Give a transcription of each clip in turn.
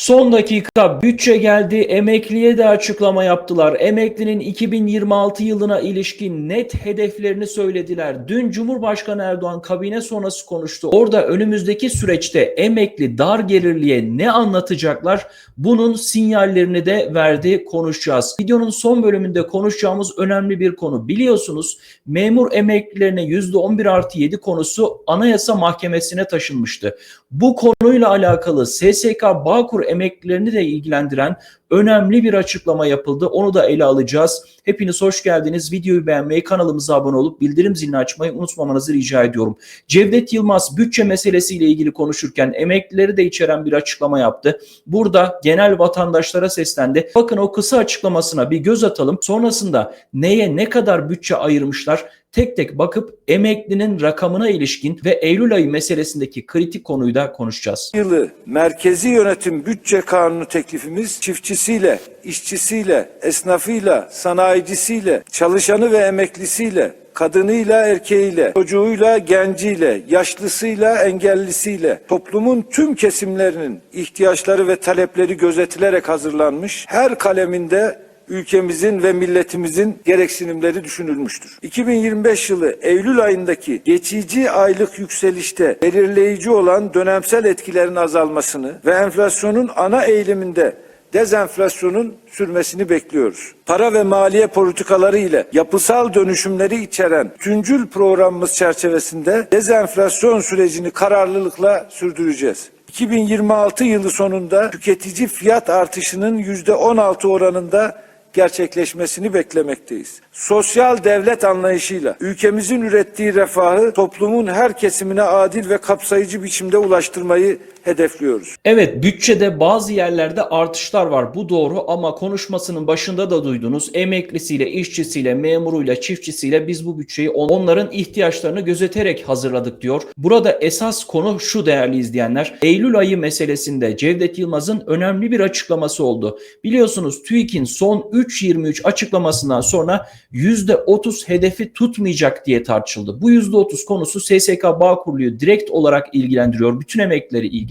Son dakika bütçe geldi. Emekliye de açıklama yaptılar. Emeklinin 2026 yılına ilişkin net hedeflerini söylediler. Dün Cumhurbaşkanı Erdoğan kabine sonrası konuştu. Orada önümüzdeki süreçte emekli dar gelirliye ne anlatacaklar? Bunun sinyallerini de verdi konuşacağız. Videonun son bölümünde konuşacağımız önemli bir konu. Biliyorsunuz memur emeklilerine %11 artı 7 konusu Anayasa Mahkemesi'ne taşınmıştı. Bu konuyla alakalı SSK Bağkur emeklilerini de ilgilendiren önemli bir açıklama yapıldı. Onu da ele alacağız. Hepiniz hoş geldiniz. Videoyu beğenmeyi, kanalımıza abone olup bildirim zilini açmayı unutmamanızı rica ediyorum. Cevdet Yılmaz bütçe meselesiyle ilgili konuşurken emeklileri de içeren bir açıklama yaptı. Burada genel vatandaşlara seslendi. Bakın o kısa açıklamasına bir göz atalım. Sonrasında neye ne kadar bütçe ayırmışlar tek tek bakıp emeklinin rakamına ilişkin ve Eylül ayı meselesindeki kritik konuyu da konuşacağız. yılı merkezi yönetim bütçe kanunu teklifimiz çiftçisiyle, işçisiyle, esnafıyla, sanayicisiyle, çalışanı ve emeklisiyle, kadınıyla, erkeğiyle, çocuğuyla, genciyle, yaşlısıyla, engellisiyle, toplumun tüm kesimlerinin ihtiyaçları ve talepleri gözetilerek hazırlanmış, her kaleminde ülkemizin ve milletimizin gereksinimleri düşünülmüştür. 2025 yılı Eylül ayındaki geçici aylık yükselişte belirleyici olan dönemsel etkilerin azalmasını ve enflasyonun ana eğiliminde dezenflasyonun sürmesini bekliyoruz. Para ve maliye politikaları ile yapısal dönüşümleri içeren tüncül programımız çerçevesinde dezenflasyon sürecini kararlılıkla sürdüreceğiz. 2026 yılı sonunda tüketici fiyat artışının %16 oranında gerçekleşmesini beklemekteyiz. Sosyal devlet anlayışıyla ülkemizin ürettiği refahı toplumun her kesimine adil ve kapsayıcı biçimde ulaştırmayı hedefliyoruz. Evet bütçede bazı yerlerde artışlar var bu doğru ama konuşmasının başında da duydunuz emeklisiyle, işçisiyle, memuruyla, çiftçisiyle biz bu bütçeyi on- onların ihtiyaçlarını gözeterek hazırladık diyor. Burada esas konu şu değerli izleyenler Eylül ayı meselesinde Cevdet Yılmaz'ın önemli bir açıklaması oldu. Biliyorsunuz TÜİK'in son 3.23 açıklamasından sonra %30 hedefi tutmayacak diye tartışıldı. Bu %30 konusu SSK Bağkurlu'yu direkt olarak ilgilendiriyor. Bütün emeklileri ilgilendiriyor.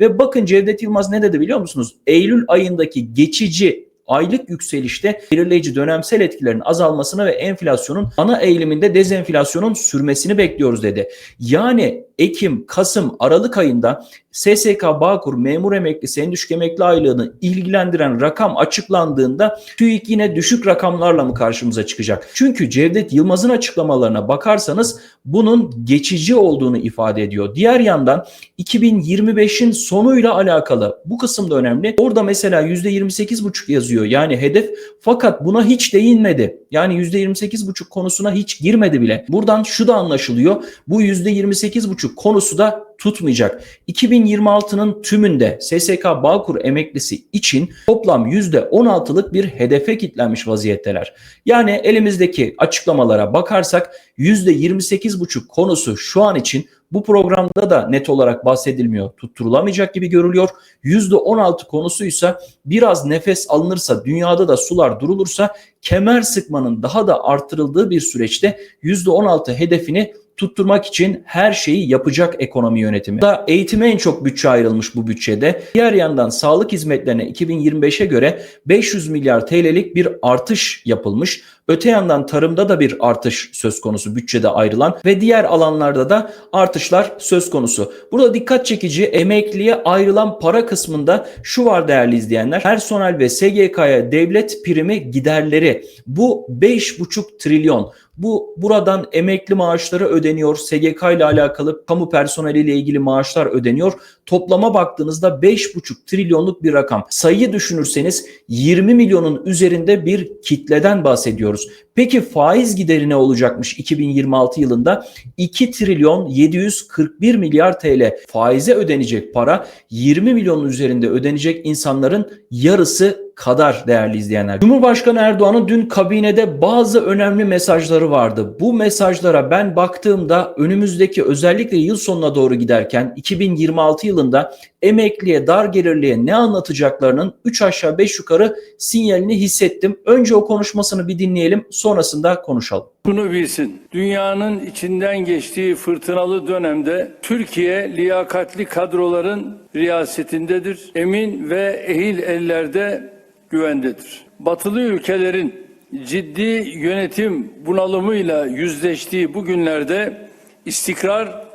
Ve bakın Cevdet Yılmaz ne dedi biliyor musunuz? Eylül ayındaki geçici aylık yükselişte belirleyici dönemsel etkilerin azalmasına ve enflasyonun ana eğiliminde dezenflasyonun sürmesini bekliyoruz dedi. Yani Ekim, Kasım, Aralık ayında SSK Bağkur memur emeklisi en düşük emekli aylığını ilgilendiren rakam açıklandığında TÜİK yine düşük rakamlarla mı karşımıza çıkacak? Çünkü Cevdet Yılmaz'ın açıklamalarına bakarsanız bunun geçici olduğunu ifade ediyor. Diğer yandan 2025'in sonuyla alakalı bu kısım da önemli. Orada mesela %28,5 yazıyor yani hedef fakat buna hiç değinmedi. Yani %28,5 konusuna hiç girmedi bile. Buradan şu da anlaşılıyor. Bu %28,5 konusu da tutmayacak. 2026'nın tümünde SSK Bağkur emeklisi için toplam %16'lık bir hedefe kilitlenmiş vaziyetteler. Yani elimizdeki açıklamalara bakarsak %28,5 konusu şu an için bu programda da net olarak bahsedilmiyor. Tutturulamayacak gibi görülüyor. %16 konusuysa biraz nefes alınırsa, dünyada da sular durulursa kemer sıkmanın daha da artırıldığı bir süreçte %16 hedefini tutturmak için her şeyi yapacak ekonomi yönetimi. Da eğitime en çok bütçe ayrılmış bu bütçede. Diğer yandan sağlık hizmetlerine 2025'e göre 500 milyar TL'lik bir artış yapılmış. Öte yandan tarımda da bir artış söz konusu bütçede ayrılan ve diğer alanlarda da artışlar söz konusu. Burada dikkat çekici emekliye ayrılan para kısmında şu var değerli izleyenler. Personel ve SGK'ya devlet primi giderleri bu 5,5 trilyon. Bu buradan emekli maaşları ödeniyor. SGK ile alakalı kamu personeliyle ilgili maaşlar ödeniyor. Toplama baktığınızda 5,5 trilyonluk bir rakam. Sayıyı düşünürseniz 20 milyonun üzerinde bir kitleden bahsediyoruz. Peki faiz gideri ne olacakmış 2026 yılında? 2 trilyon 741 milyar TL faize ödenecek para 20 milyonun üzerinde ödenecek insanların yarısı kadar değerli izleyenler. Cumhurbaşkanı Erdoğan'ın dün kabinede bazı önemli mesajları vardı. Bu mesajlara ben baktığımda önümüzdeki özellikle yıl sonuna doğru giderken 2026 yılı yılında emekliye, dar gelirliye ne anlatacaklarının 3 aşağı 5 yukarı sinyalini hissettim. Önce o konuşmasını bir dinleyelim, sonrasında konuşalım. Bunu bilsin. Dünyanın içinden geçtiği fırtınalı dönemde Türkiye liyakatli kadroların riyasetindedir. Emin ve ehil ellerde güvendedir. Batılı ülkelerin ciddi yönetim bunalımıyla yüzleştiği bu günlerde istikrar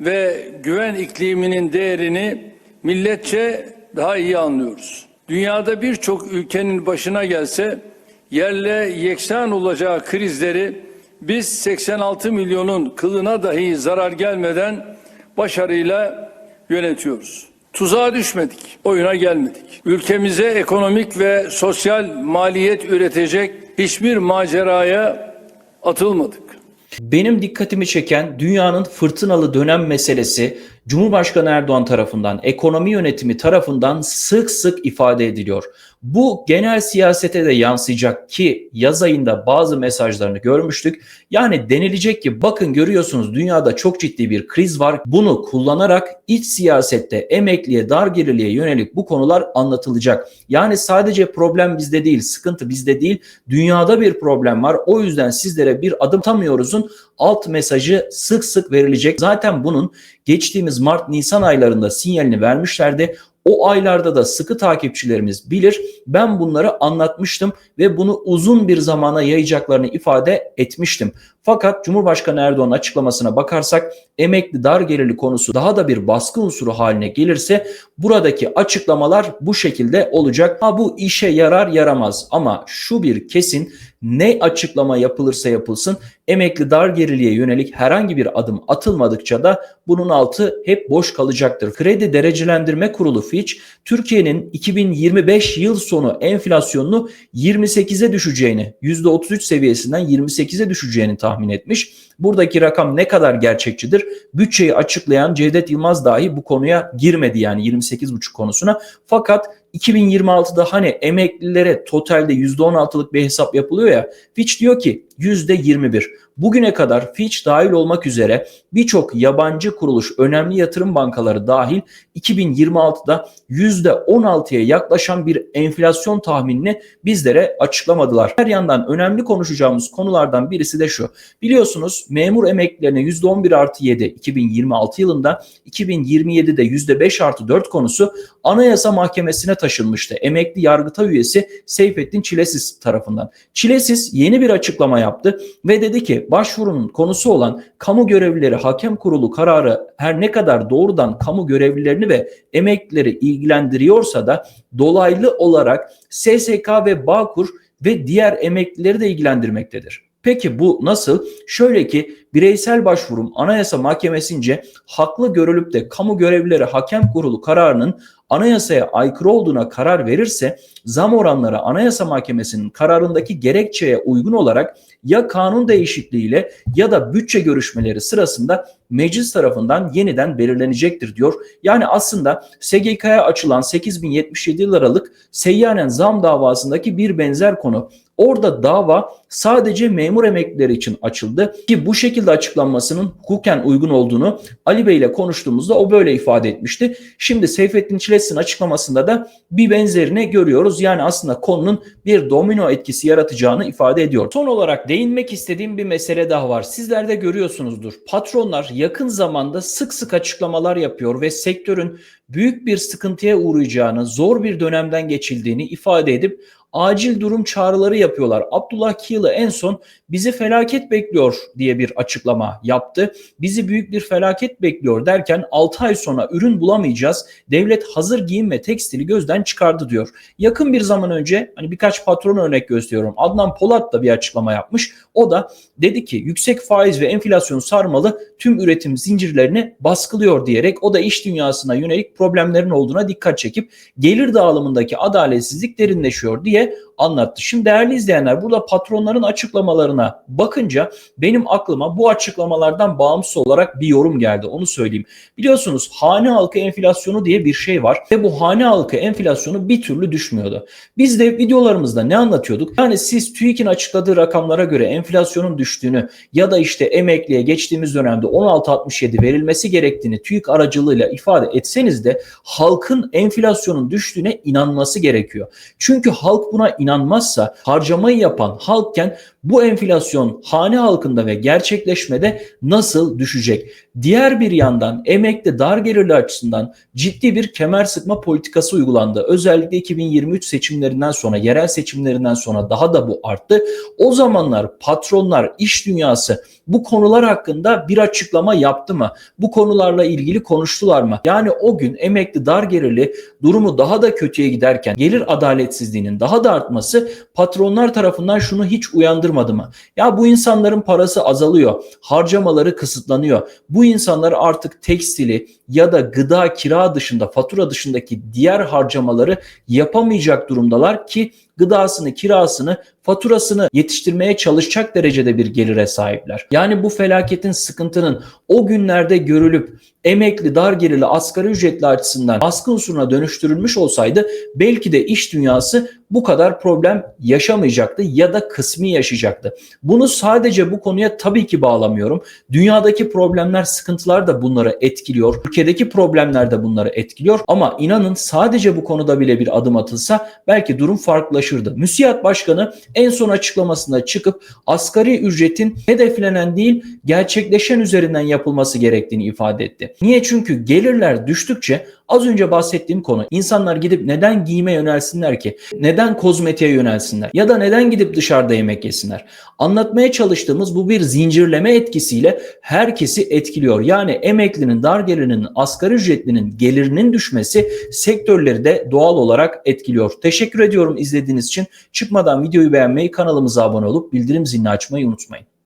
ve güven ikliminin değerini milletçe daha iyi anlıyoruz. Dünyada birçok ülkenin başına gelse yerle yeksan olacağı krizleri biz 86 milyonun kılına dahi zarar gelmeden başarıyla yönetiyoruz. Tuzağa düşmedik, oyuna gelmedik. Ülkemize ekonomik ve sosyal maliyet üretecek hiçbir maceraya atılmadık. Benim dikkatimi çeken dünyanın fırtınalı dönem meselesi Cumhurbaşkanı Erdoğan tarafından, ekonomi yönetimi tarafından sık sık ifade ediliyor. Bu genel siyasete de yansıyacak ki yaz ayında bazı mesajlarını görmüştük. Yani denilecek ki bakın görüyorsunuz dünyada çok ciddi bir kriz var. Bunu kullanarak iç siyasette emekliye, dar gelirliye yönelik bu konular anlatılacak. Yani sadece problem bizde değil, sıkıntı bizde değil. Dünyada bir problem var. O yüzden sizlere bir adım atamıyoruz'un alt mesajı sık sık verilecek. Zaten bunun geçtiğimiz Mart-Nisan aylarında sinyalini vermişlerdi. O aylarda da sıkı takipçilerimiz bilir. Ben bunları anlatmıştım ve bunu uzun bir zamana yayacaklarını ifade etmiştim. Fakat Cumhurbaşkanı Erdoğan'ın açıklamasına bakarsak emekli dar gelirli konusu daha da bir baskı unsuru haline gelirse buradaki açıklamalar bu şekilde olacak. Ha bu işe yarar yaramaz ama şu bir kesin ne açıklama yapılırsa yapılsın emekli dar geriliğe yönelik herhangi bir adım atılmadıkça da bunun altı hep boş kalacaktır. Kredi Derecelendirme Kurulu Fitch Türkiye'nin 2025 yıl sonu enflasyonunu 28'e düşeceğini, %33 seviyesinden 28'e düşeceğini tahmin etmiş. Buradaki rakam ne kadar gerçekçidir? Bütçeyi açıklayan Cevdet Yılmaz dahi bu konuya girmedi yani 28,5 konusuna. Fakat 2026'da hani emeklilere totalde %16'lık bir hesap yapılıyor ya. Fitch diyor ki %21. Bugüne kadar Fitch dahil olmak üzere birçok yabancı kuruluş, önemli yatırım bankaları dahil 2026'da %16'ya yaklaşan bir enflasyon tahminini bizlere açıklamadılar. Her yandan önemli konuşacağımız konulardan birisi de şu. Biliyorsunuz memur emeklilerine %11 artı 7 2026 yılında 2027'de %5 artı 4 konusu Anayasa Mahkemesi'ne taşınmıştı. Emekli Yargıtay üyesi Seyfettin Çilesiz tarafından. Çilesiz yeni bir açıklama yaptı ve dedi ki başvurunun konusu olan kamu görevlileri hakem kurulu kararı her ne kadar doğrudan kamu görevlilerini ve emeklileri ilgilendiriyorsa da dolaylı olarak SSK ve Bağkur ve diğer emeklileri de ilgilendirmektedir. Peki bu nasıl? Şöyle ki bireysel başvurum Anayasa Mahkemesi'nce haklı görülüp de kamu görevlileri hakem kurulu kararının anayasaya aykırı olduğuna karar verirse zam oranları Anayasa Mahkemesi'nin kararındaki gerekçeye uygun olarak ya kanun değişikliğiyle ya da bütçe görüşmeleri sırasında meclis tarafından yeniden belirlenecektir diyor. Yani aslında SGK'ya açılan 8077 liralık seyyanen zam davasındaki bir benzer konu. Orada dava sadece memur emeklileri için açıldı ki bu şekilde açıklanmasının hukuken uygun olduğunu Ali Bey ile konuştuğumuzda o böyle ifade etmişti. Şimdi Seyfettin Çiles'in açıklamasında da bir benzerini görüyoruz. Yani aslında konunun bir domino etkisi yaratacağını ifade ediyor. Son olarak değinmek istediğim bir mesele daha var. Sizler de görüyorsunuzdur. Patronlar yakın zamanda sık sık açıklamalar yapıyor ve sektörün büyük bir sıkıntıya uğrayacağını, zor bir dönemden geçildiğini ifade edip acil durum çağrıları yapıyorlar. Abdullah Kiyalı en son bizi felaket bekliyor diye bir açıklama yaptı. Bizi büyük bir felaket bekliyor derken 6 ay sonra ürün bulamayacağız. Devlet hazır giyim ve tekstili gözden çıkardı diyor. Yakın bir zaman önce hani birkaç patron örnek gösteriyorum. Adnan Polat da bir açıklama yapmış. O da dedi ki yüksek faiz ve enflasyon sarmalı tüm üretim zincirlerini baskılıyor diyerek o da iş dünyasına yönelik problemlerin olduğuna dikkat çekip gelir dağılımındaki adaletsizlik derinleşiyor diye Merci. Anlattı. Şimdi değerli izleyenler burada patronların açıklamalarına bakınca benim aklıma bu açıklamalardan bağımsız olarak bir yorum geldi. Onu söyleyeyim. Biliyorsunuz hane halkı enflasyonu diye bir şey var ve bu hane halkı enflasyonu bir türlü düşmüyordu. Biz de videolarımızda ne anlatıyorduk? Yani siz TÜİK'in açıkladığı rakamlara göre enflasyonun düştüğünü ya da işte emekliye geçtiğimiz dönemde 16.67 verilmesi gerektiğini TÜİK aracılığıyla ifade etseniz de halkın enflasyonun düştüğüne inanması gerekiyor. Çünkü halk buna inanmazsa harcamayı yapan halkken bu enflasyon hane halkında ve gerçekleşmede nasıl düşecek? Diğer bir yandan emekli dar gelirli açısından ciddi bir kemer sıkma politikası uygulandı. Özellikle 2023 seçimlerinden sonra, yerel seçimlerinden sonra daha da bu arttı. O zamanlar patronlar, iş dünyası bu konular hakkında bir açıklama yaptı mı? Bu konularla ilgili konuştular mı? Yani o gün emekli dar gelirli durumu daha da kötüye giderken gelir adaletsizliğinin daha da artması patronlar tarafından şunu hiç uyandırmadı mı? Ya bu insanların parası azalıyor, harcamaları kısıtlanıyor. Bu insanlar artık tekstili ya da gıda kira dışında fatura dışındaki diğer harcamaları yapamayacak durumdalar ki gıdasını, kirasını, faturasını yetiştirmeye çalışacak derecede bir gelire sahipler. Yani bu felaketin, sıkıntının o günlerde görülüp emekli, dar gelirli, asgari ücretli açısından baskı unsuruna dönüştürülmüş olsaydı belki de iş dünyası bu kadar problem yaşamayacaktı ya da kısmi yaşayacaktı. Bunu sadece bu konuya tabii ki bağlamıyorum. Dünyadaki problemler, sıkıntılar da bunları etkiliyor. Ülkedeki problemler de bunları etkiliyor. Ama inanın sadece bu konuda bile bir adım atılsa belki durum farklılaşırdı. Müsiyat Başkanı en son açıklamasında çıkıp asgari ücretin hedeflenen değil gerçekleşen üzerinden yapılması gerektiğini ifade etti. Niye? Çünkü gelirler düştükçe az önce bahsettiğim konu insanlar gidip neden giyime yönelsinler ki? Neden kozmetiğe yönelsinler? Ya da neden gidip dışarıda yemek yesinler? Anlatmaya çalıştığımız bu bir zincirleme etkisiyle herkesi etkiliyor. Yani emeklinin, dar gelirinin, asgari ücretlinin gelirinin düşmesi sektörleri de doğal olarak etkiliyor. Teşekkür ediyorum izlediğiniz için. Çıkmadan videoyu beğenmeyi, kanalımıza abone olup bildirim zilini açmayı unutmayın.